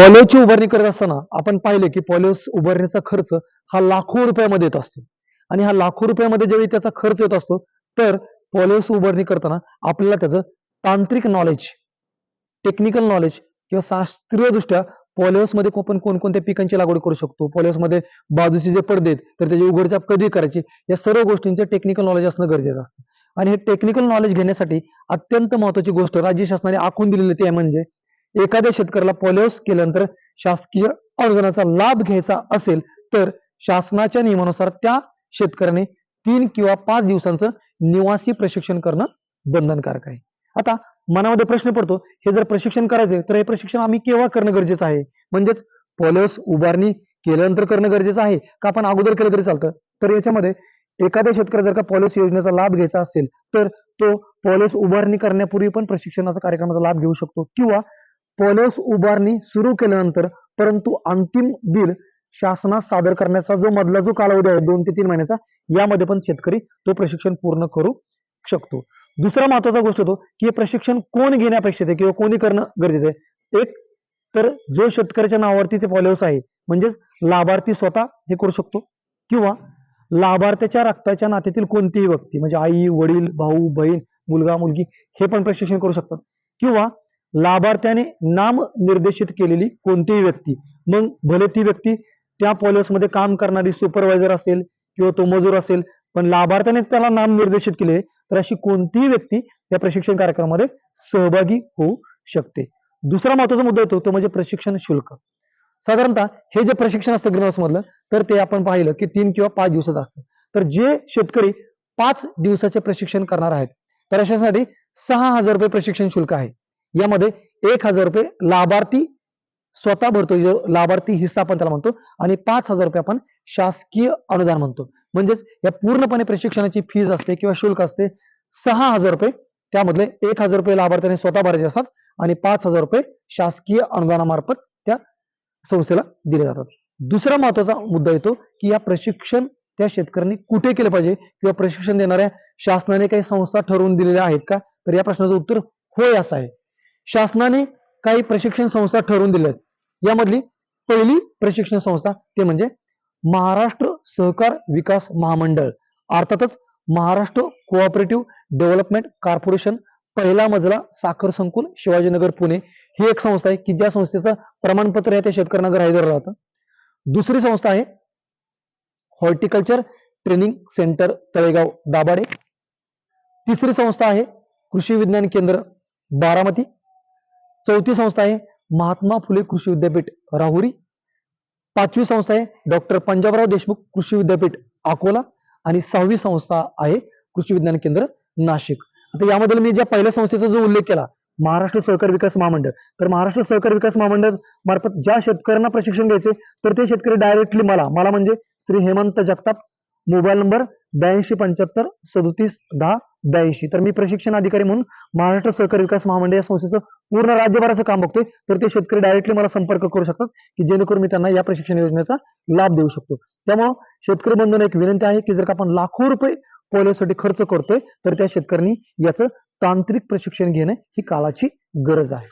पॉलिओची उभारणी करत असताना आपण पाहिले की पॉलिओ उभारणीचा खर्च हा लाखो रुपयामध्ये येत असतो. आणि हा लाखो रुपयामध्ये ज्यावेळी त्याचा खर्च येत असतो तर पॉलिओस उभारणी करताना आपल्याला त्याचं तांत्रिक नॉलेज टेक्निकल नॉलेज किंवा शास्त्रीय दृष्ट्या मध्ये आपण कोणकोणत्या पिकांची लागवड करू शकतो? पॉलिओसमध्ये बाजूचे जे पडदे तर त्याची उघडचाप कधी करायची? या सर्व गोष्टींचे टेक्निकल नॉलेज असणं गरजेचं असतं. आणि हे टेक्निकल नॉलेज घेण्यासाठी अत्यंत महत्वाची गोष्ट राज्य शासनाने आखून दिलेली ती आहे म्हणजे एखाद्या शेतकऱ्याला पॉलिओस केल्यानंतर शासकीय अनुदानाचा लाभ घ्यायचा असेल तर शासनाच्या नियमानुसार त्या शेतकऱ्याने तीन किंवा पाच दिवसांचं निवासी प्रशिक्षण करणं बंधनकारक आहे. आता मनामध्ये प्रश्न पडतो हे जर प्रशिक्षण करायचे तर हे प्रशिक्षण आम्ही केव्हा करणं गरजेचं आहे? म्हणजेच पॉलिओस उभारणी केल्यानंतर करणं गरजेचं आहे का आपण अगोदर केलं तरी चालतं? तर याच्यामध्ये एखाद्या शेतकऱ्या जर का पॉलिओस योजनेचा लाभ घ्यायचा असेल तर तो पॉलिओस उभारणी करण्यापूर्वी पण प्रशिक्षणाचा कार्यक्रमाचा लाभ घेऊ शकतो किंवा पॉलिओस उभारणी सुरू केल्यानंतर परंतु अंतिम बिल शासनास सादर करण्याचा जो मधला जो कालावधी आहे दोन ते तीन महिन्याचा यामध्ये पण शेतकरी तो प्रशिक्षण पूर्ण करू शकतो. दुसरा महत्त्वाचा गोष्ट होतो की हे प्रशिक्षण कोण घेणे अपेक्षित आहे किंवा कोणी करणं गरजेचं आहे? एक तर जो शेतकऱ्याच्या नावावरती ते पॉलिओस आहे म्हणजेच लाभार्थी स्वतः हे करू शकतो किंवा लाभार्थ्याच्या रक्ताच्या नात्यातील कोणतीही व्यक्ती म्हणजे आई वडील भाऊ बहीण मुलगा मुलगी हे पण प्रशिक्षण करू शकतात. किंवा लाभार्थ्याने नाम निर्देशित केलेली कोणतीही व्यक्ती मग भले ती व्यक्ती त्या पॉलिसमध्ये काम करणारी सुपरवायझर असेल किंवा तो मजूर असेल पण लाभार्थ्याने त्याला नाम निर्देशित केले तर अशी कोणतीही व्यक्ती या प्रशिक्षण कार्यक्रमामध्ये सहभागी होऊ शकते. दुसरा महत्त्वाचा मुद्दा येतो तो म्हणजे प्रशिक्षण शुल्क. साधारणतः हे जे प्रशिक्षण असतं ग्रीन हाऊसमधलं तर ते आपण पाहिलं की तीन किंवा पाच दिवसाचं असतं. तर जे शेतकरी पाच दिवसाचे प्रशिक्षण करणार आहेत तर अशासाठी सहा हजार रुपये प्रशिक्षण शुल्क आहे. यामध्ये एक हजार रुपये लाभार्थी स्वतः भरतो जो लाभार्थी हिस्सा आपण त्याला म्हणतो आणि पाच हजार रुपये आपण शासकीय अनुदान म्हणतो. म्हणजेच या पूर्णपणे प्रशिक्षणाची फीज असते किंवा शुल्क असते सहा हजार रुपये. त्यामधले एक हजार रुपये लाभार्थ्याने स्वतः भरायचे असतात आणि पाच हजार रुपये शासकीय अनुदानामार्फत त्या संस्थेला दिले जातात. दुसरा महत्त्वाचा मुद्दा येतो की या प्रशिक्षण त्या शेतकऱ्यांनी कुठे केलं पाहिजे किंवा प्रशिक्षण देणाऱ्या शासनाने काही संस्था ठरवून दिलेल्या आहेत का? तर या प्रश्नाचं उत्तर होय असं आहे. शासनाने काही प्रशिक्षण संस्था ठरवून दिल्या आहेत यामधली पहिली प्रशिक्षण संस्था ते म्हणजे महाराष्ट्र सहकार विकास महामंडळ. अर्थातच महाराष्ट्र कोऑपरेटिव्ह डेव्हलपमेंट कॉर्पोरेशन पहिला मजला साखर संकुल शिवाजीनगर पुणे ही एक संस्था आहे की ज्या संस्थेचं प्रमाणपत्र आहे ते शेतकऱ्यांना ग्राह्य राहतं दुसरी संस्था आहे हॉर्टिकल्चर ट्रेनिंग सेंटर तळेगाव दाबाडे तिसरी संस्था आहे कृषी विज्ञान केंद्र बारामती. चौथी संस्था आहे महात्मा फुले कृषी विद्यापीठ राहुरी. पाचवी संस्था आहे डॉक्टर पंजाबराव देशमुख कृषी विद्यापीठ अकोला. आणि सहावी संस्था आहे कृषी विज्ञान केंद्र नाशिक. आता यामध्ये मी ज्या पहिल्या संस्थेचा जो उल्लेख केला महाराष्ट्र सहकार विकास महामंडळ. तर महाराष्ट्र सहकार विकास महामंडळ मार्फत ज्या शेतकऱ्यांना प्रशिक्षण द्यायचे तर ते शेतकरी डायरेक्टली मला मला म्हणजे श्री हेमंत जगताप मोबाईल नंबर ब्याऐंशी पंच्याहत्तर सदोतीस दहा ब्याऐंशी. तर मी प्रशिक्षण अधिकारी म्हणून महाराष्ट्र सहकारी विकास महामंडळ या संस्थेचं पूर्ण राज्यभराचं काम बघतोय. तर ते शेतकरी डायरेक्टली मला संपर्क करू शकतात की जेणेकरून मी त्यांना या प्रशिक्षण योजनेचा लाभ देऊ शकतो. त्यामुळं शेतकरी बंधूंना एक विनंती आहे की जर का आपण लाखो रुपये पोलिओसाठी खर्च करतोय तर त्या शेतकऱ्यांनी याचं तांत्रिक प्रशिक्षण घेणं ही काळाची गरज आहे.